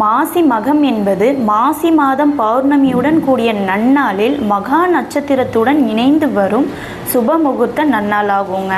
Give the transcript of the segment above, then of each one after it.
மாசி மகம் என்பது மாசி மாதம் பௌர்ணமியுடன் கூடிய நன்னாளில் மகா நட்சத்திரத்துடன் இணைந்து வரும் சுபமுகூர்த்த நன்னாளாகுங்க.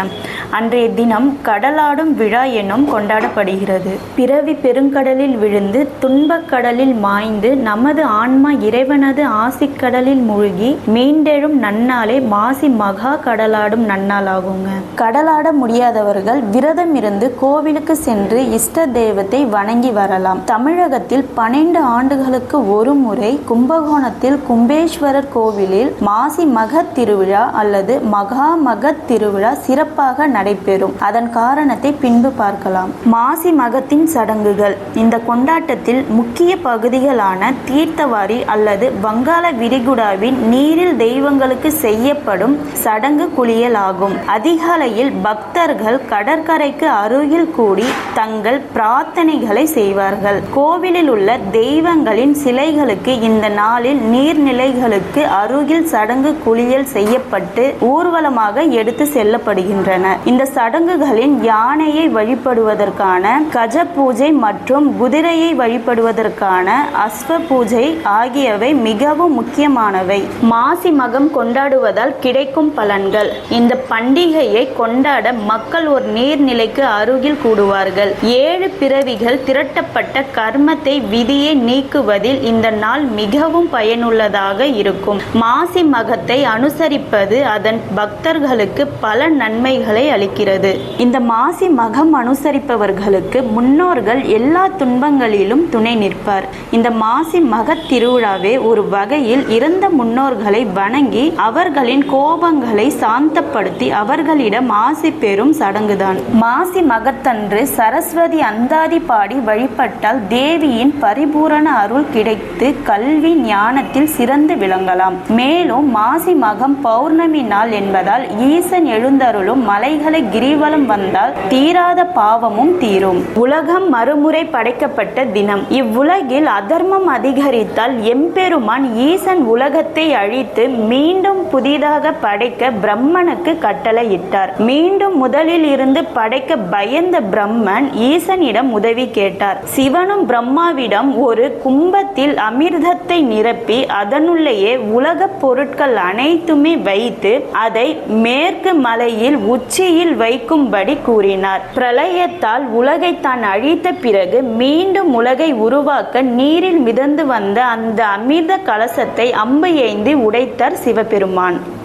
அன்றைய தினம் கடலாடும் விழா எனும் கொண்டாடப்படுகிறது. பிறவி பெருங்கடலில் விழுந்து துன்பக் கடலில் மாய்ந்து நமது ஆன்மா இறைவனது ஆசிக்கடலில் மூழ்கி மீண்டெழும் நன்னாளே மாசி மகா கடலாடும் நன்னாளாகுங்க. கடலாட முடியாதவர்கள் விரதம் இருந்து கோவிலுக்கு சென்று இஷ்ட தெய்வத்தை வணங்கி வரலாம். தமிழகத்தில் பன்னெண்டு ஆண்டுகளுக்கு ஒரு முறை கும்பகோணத்தில் கும்பேஸ்வரர் கோவிலில் மாசி மகத் திருவிழா அல்லது மகா மகத் திருவிழா சிறப்பாக நடைபெறும். அதன் காரணத்தை பின்பு பார்க்கலாம். மாசி மகத்தின் சடங்குகள். இந்த கொண்டாட்டத்தில் முக்கிய பகுதிகளான தீர்த்தவாரி அல்லது வங்காள விரிகுடாவின் நீரில் தெய்வங்களுக்கு செய்யப்படும் சடங்கு குளியல் ஆகும் அதிகாலையில் பக்தர்கள் கடற்கரைக்கு அருகில் கூடி தங்கள் பிரார்த்தனைகளை செய்வார்கள். கோவிலில் உள்ள தெய்வங்களின் சிலைகளுக்கு இந்த நாளில் நீர்நிலைகளுக்கு அருகில் சடங்கு குளியல் செய்யப்பட்டு ஊர்வலமாக எடுத்து செல்லப்படுகின்றன. இந்த சடங்குகளின் யானையை வழிபடுவதற்கான கஜ பூஜை மற்றும் குதிரையை வழிபடுவதற்கான அஸ்வ பூஜை ஆகியவை மிகவும் முக்கியமானவை. மாசி மகம் கொண்டாடுவதால் கிடைக்கும் பலன்கள். இந்த பண்டிகையை கொண்டாட மக்கள் ஒரு நீர்நிலைக்கு அருகில் கூடுவார்கள். ஏழு பிறவிகள் திரட்டப்பட்ட கர்மத்தை விதியை நீக்குவதில் இந்த நாள் மிகவும் பயனுள்ளதாக இருக்கும். மாசி மகத்தை அனுசரிப்பது அதன் பக்தர்களுக்கு பல நன்மைகளை அளிக்கிறது. இந்த மாசி மகம் அனுசரிப்பவர்களுக்கு முன்னோர்கள் எல்லா துன்பங்களிலும் துணை நிற்பார். இந்த மாசி மகத் திருவிழாவே ஒரு வகையில் இறந்த முன்னோர்களை வணங்கி அவர்களின் கோபங்களை சாந்தப்படுத்தி அவர்களிடம் ஆசி பெறும் சடங்குதான். மாசி மகத்தன்று சரஸ்வதி அந்தாதி பாடி வழிபட்டால் தேவியின் பரிபூரண அருள் கிடைத்து கல்வி ஞானத்தில் சிறந்து விளங்கலாம். மேலும் மாசி மகம் பௌர்ணமி நாள் என்பதால் ஈசன் எழுந்தருளும் மலைகள் கிரிவலம் வந்தால் தீராத பாவமும் தீரும். உலகம் மறுமுறை படைக்கப்பட்ட தினம். இவ்வுலகில் அதர்மம் அதிகரித்தால் எம்பெருமான் ஈசன் உலகத்தை அழித்து மீண்டும் புதிதாக படைக்க பிரம்மனுக்கு கட்டளையிட்டார். மீண்டும் முதலில் இருந்து படைக்க பயந்த பிரம்மன் ஈசனிடம் உதவி கேட்டார். சிவனும் பிரம்மாவிடம் ஒரு கும்பத்தில் அமிர்தத்தை நிரப்பி அதனுள்ளேயே உலகப் பொருட்கள் அனைத்துமே வைத்து அதை மேற்கு மலையில் உச்சியில் வைக்கும்படி கூறினார். பிரளயத்தால் உலகை தான் அழித்த பிறகு மீண்டும் உலகை உருவாக்க நீரில் மிதந்து வந்த அந்த அமிர்த கலசத்தை அம்பு ஏந்தி உடைத்தார் சிவபெருமான்.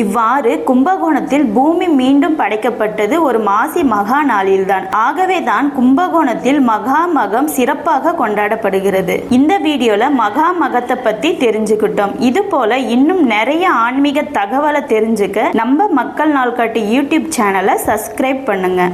இவ்வாறு கும்பகோணத்தில் பூமி மீண்டும் படைக்கப்பட்டது ஒரு மாசி மகா நாளில்தான். ஆகவே தான் கும்பகோணத்தில் மகா மகம் சிறப்பாக கொண்டாடப்படுகிறது. இந்த வீடியோல மகா மகத்தை பத்தி தெரிஞ்சுக்கிட்டோம். இது போல இன்னும் நிறைய ஆன்மீக தகவலை தெரிஞ்சுக்க நம்ம மக்கள் நாள்காட்டி யூடியூப் சேனலை சப்ஸ்கிரைப் பண்ணுங்க.